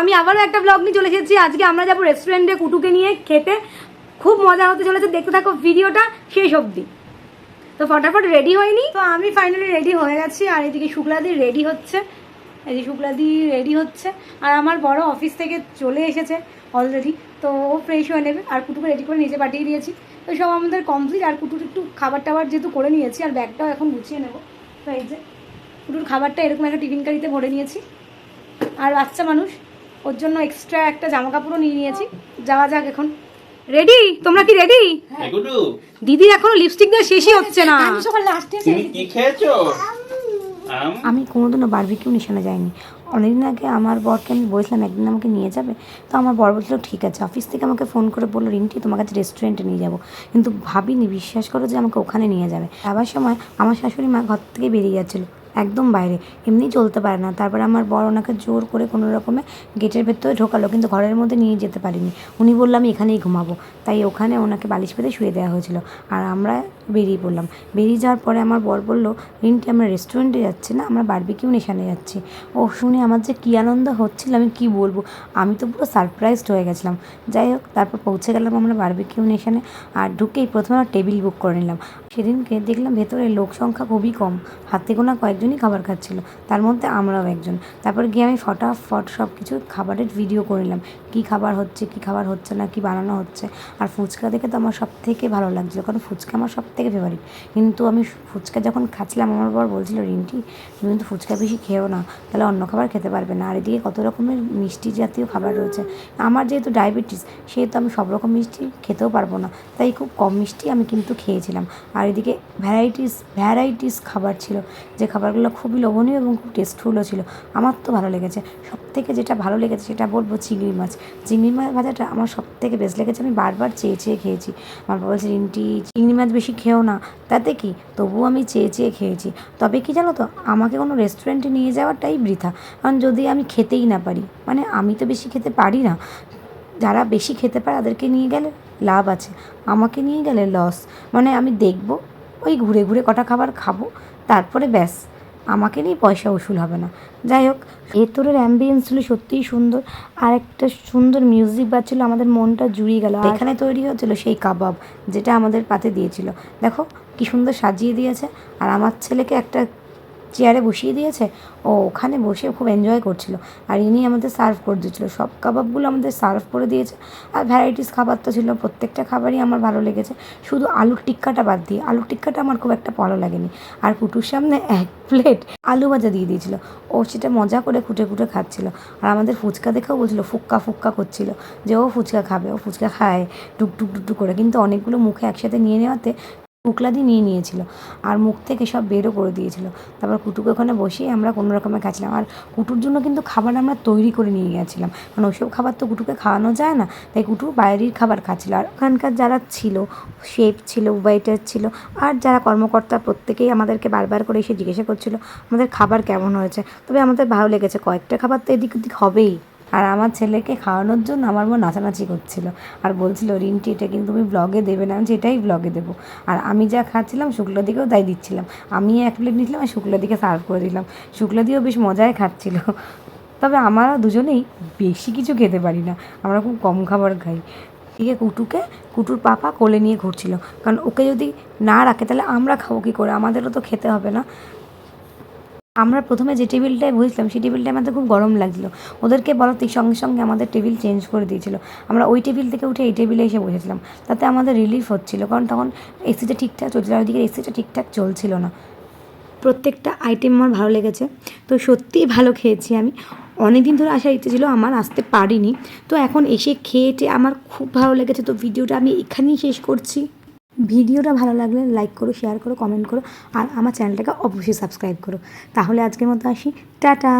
আমি আবারও একটা ব্লগ নিয়ে চলে এসেছি। আজকে আমরা যাব রেস্টুরেন্টে কুটুকে নিয়ে খেতে। খুব মজা হতে চলেছে। দেখতে থাকো ভিডিওটা শেষ অবধি। তো ফটাফট রেডি হয়নি। তো আমি ফাইনালি রেডি হয়ে গেছি। আর এদিকে শুক্লাদি রেডি হচ্ছে। এই যে শুক্লাদি রেডি হচ্ছে। আর আমার বড় অফিস থেকে চলে এসেছে অলরেডি তো ও ফ্রেশ হয়ে নেবে। আর কুটুকে রেডি করে নিজে পাঠিয়ে দিয়েছি। তো সব আমাদের কমপ্লিট আর কুটুর একটু খাবার টাবার যেহেতু করে নিয়েছি, আর ব্যাগটাও এখন গুছিয়ে নেব। তো এই যে, কুটুর খাবারটা এরকম একটা টিফিন কারিতে ভরে নিয়েছি। আর বাচ্চা মানুষ। ওর জন্য এক্সট্রা একটা জামা কাপড়ও নিয়ে নিয়েছি। যাওয়া যাক এখন। রেডি তোমরা কি রেডি এগুডু দিদি এখনও লিপস্টিক দেওয়া শেষই হচ্ছে না। তুমি কি খেয়েছো? আমি? কোনোদিনও বারবিকিউ নিশানে যাইনি। অনেকদিন আগে আমার বরকে আমি বলেছিলাম একদিন আমাকে নিয়ে যাবে? তো আমার বর বলছিল ঠিক আছে। অফিস থেকে আমাকে ফোন করে বলল রিন্টি তোমার কাছে রেস্টুরেন্টে নিয়ে যাব। কিন্তু ভাবিনি বিশ্বাস করো যে আমাকে ওখানে নিয়ে যাবে। যাবার সময় আমার শাশুড়ি মা ঘর থেকে বেরিয়ে যাচ্ছিল। একদম বাইরে। এমনি চলতে পারে না। তারপরে আমার বর ওনাকে জোর করে কোনো রকমে গেটের ভেতরে ঢোকালো, কিন্তু ঘরের মধ্যে নিয়ে যেতে পারিনি। উনি বলল, আমি এখানেই ঘুমাবো। তাই ওখানে ওনাকে বালিশ পেতে শুয়ে দেওয়া হয়েছিল। আর আমরা বেরিয়ে পড়লাম। বেরিয়ে যাওয়ার পরে আমার বর বলল, রিন্টি, আমরা রেস্টুরেন্টে যাচ্ছি না, আমরা বারবিকিউ নিশানে যাচ্ছি। ও শুনে আমার যে কী আনন্দ হচ্ছিল, আমি কি বলব? আমি তো পুরো সারপ্রাইজড হয়ে গেছিলাম। যাই হোক, তারপর পৌঁছে গেলাম আমরা বারবিকিউ নেশানে আর ঢুকেই প্রথমে টেবিল বুক করে নিলাম। সেদিনকে দেখলাম ভেতরে লোক সংখ্যা খুবই কম। হাতে গোনা কয়েকজনই খাবার খাচ্ছিল, তার মধ্যে আমরাও একজন। তারপর গিয়ে আমি ফটাফট সব কিছু খাবারের ভিডিও করে নিলাম, কী খাবার হচ্ছে, কী খাবার হচ্ছে না, কী বানানো হচ্ছে। আর ফুচকা দেখে তো আমার সব থেকে ভালো লাগছিল, কারণ ফুচকা আমার সব থেকে ফেভারিট কিন্তু আমি ফুচকা যখন খাচ্ছিলাম, আমার বর বলছিল, রিন্টি, তুমি কিন্তু ফুচকা বেশি খেয়েও না, তাহলে অন্য খাবার খেতে পারবে না। আর এদিকে কত রকমের মিষ্টি জাতীয় খাবার রয়েছে। আমার যেহেতু ডায়াবেটিস সেহেতু আমি সব রকম মিষ্টি খেতেও পারব না, তাই খুব কম মিষ্টি আমি কিন্তু খেয়েছিলাম। আর এদিকে ভ্যারাইটিস ভ্যারাইটিস খাবার ছিল, যে খাবারগুলো খুবই লোভনীয় এবং খুব টেস্টফুলও ছিল। আমার তো ভালো লেগেছে। সব থেকে যেটা ভালো লেগেছে সেটা বলব চিংড়ি মাছ। চিংড়ি মাছ ভাজাটা আমার সব থেকে বেস্ট লেগেছে। আমি বারবার চেয়ে চেয়ে খেয়েছি। আমার বাবা বলছে, রিন্টি, চিংড়ি মাছ বেশি খেও না। তাতে কি? তবুও আমি চেয়ে চেয়ে খেয়েছি। তবে কি জানো তো, আমাকে কোনো রেস্টুরেন্টে নিয়ে যাওয়াটাই বৃথা। কারণ যদি আমি খেতেই না পারি মানে আমি তো বেশি খেতে পারি না। যারা বেশি খেতে পারে তাদেরকে নিয়ে গেলে লাভ আছে। আমাকে নিয়ে গেলে লস মানে আমি দেখব, ওই ঘুরে ঘুরে কটা খাবার খাব, তারপরে ব্যাস। আমাকে নিয়ে পয়সা উসুল হবে না। যাই হোক, ভেতরের অ্যাম্বিয়েন্স ছিল সত্যিই সুন্দর। আর একটা সুন্দর মিউজিক বাজছিল, আমাদের মনটা জুড়িয়ে গেল। এখানে তৈরি হচ্ছিল সেই কাবাব, যেটা আমাদের পাতে দিয়েছিল। দেখো, কি সুন্দর সাজিয়ে দিয়েছে। আর আমার ছেলেকে একটা চেয়ারে বসিয়ে দিয়েছে। ও ওখানে বসে খুব এনজয় করছিল। আর ইনি আমাদের সার্ভ করে দিয়েছিলো। সব কাবাবগুলো আমাদের সার্ভ করে দিয়েছে। আর ভ্যারাইটিস খাবার তো ছিল, প্রত্যেকটা খাবারই আমার ভালো লেগেছে। শুধু আলুর টিক্কাটা বাদ দিয়ে, আলুর টিক্কাটা আমার খুব একটা ভালো লাগেনি। আর কুটুর সামনে এক প্লেট আলু ভাজা দিয়ে দিয়েছিল। ও সেটা মজা করে খুঁটে খুঁটে খাচ্ছিল। আর আমাদের ফুচকা দেখেও বলছিল, ফুক্কা ফুক্কা করছিল যে ও ফুচকা খাবে। ও ফুচকা খায়, টুকটুক টুকটুক করে। কিন্তু অনেকগুলো মুখে একসাথে নিয়ে নেওয়াতে টুকলাদি নিয়ে নিয়েছিল আর মুখ থেকে সব বেরও করে দিয়েছিল। তারপর কুটুকে ওখানে বসিয়ে আমরা কোনো রকমে খাচ্ছিলাম। আর কুটুর জন্য কিন্তু খাবার আমরা তৈরি করে নিয়ে গেছিলাম কারণ ওইসব খাবার তো কুটুকে খাওয়ানো যায় না। তাই কুটু বাইরের খাবার খাচ্ছিল। আর ওখানকার যারা ছিল, শেফ ছিল, ওয়েটার ছিল, আর যারা কর্মকর্তা প্রত্যেকেই আমাদেরকে বারবার করে এসে জিজ্ঞাসা করছিল, আমাদের খাবার কেমন হয়েছে? তবে আমাদের ভালো লেগেছে। কয়েকটা খাবার তো এদিক ওদিক হবেই। আর আমার ছেলেকে খাওয়ানোর জন্য আমার মা নাচানাচি করছিল। আর বলছিল, রিন্টি, এটা কিন্তু তুমি ব্লগে দেবে না। আমি এটাই ব্লগে দেবো। আর আমি যা খাচ্ছিলাম, শুক্লা দিকেও তাই দিচ্ছিলাম। আমি এক প্লেট নিয়েছিলাম আর শুক্লা দিকে সার্ভ করে দিলাম। শুক্লা দিয়েও বেশ মজায় খাচ্ছিল। তবে আমরা দুজনেই বেশি কিছু খেতে পারি না। আমরা খুব কম খাবার খাই। এদিকে কুটুকে, কুটুর পাপা কোলে নিয়ে ঘুরছিল। কারণ ওকে যদি না রাখে, তাহলে আমরা খাব কী করে? আমাদেরও তো খেতে হবে না। আমরা প্রথমে যে টেবিলটায় বসেছিলাম, সেই টেবিলটা আমাদের খুব গরম লাগছিল। ওদেরকে বলাতে সঙ্গে সঙ্গে আমাদের টেবিল চেঞ্জ করে দিয়েছিল। আমরা ওই টেবিল থেকে উঠে এই টেবিলে এসে বসেছিলাম। তাতে আমাদের রিলিফ হচ্ছিল, কারণ তখন এসিটা ঠিকঠাক চলছিল, আর ওইদিকে এসিটা ঠিকঠাক চলছিল না। প্রত্যেকটা আইটেম আমার ভালো লেগেছে। তো সত্যিই ভালো খেয়েছি আমি। অনেক দিন ধরে আসার ইচ্ছে ছিল, আমার আসতে পারিনি। তো এখন এসে খেয়েটে আমার খুব ভালো লেগেছে। তো ভিডিওটা আমি এখানেই শেষ করছি। ভিডিওটা ভালো লাগলে লাইক করো শেয়ার করো কমেন্ট করো, আর আমার চ্যানেলটাকে অবশ্যই সাবস্ক্রাইব করো। তাহলে আজকের মতো আসি। টাটা!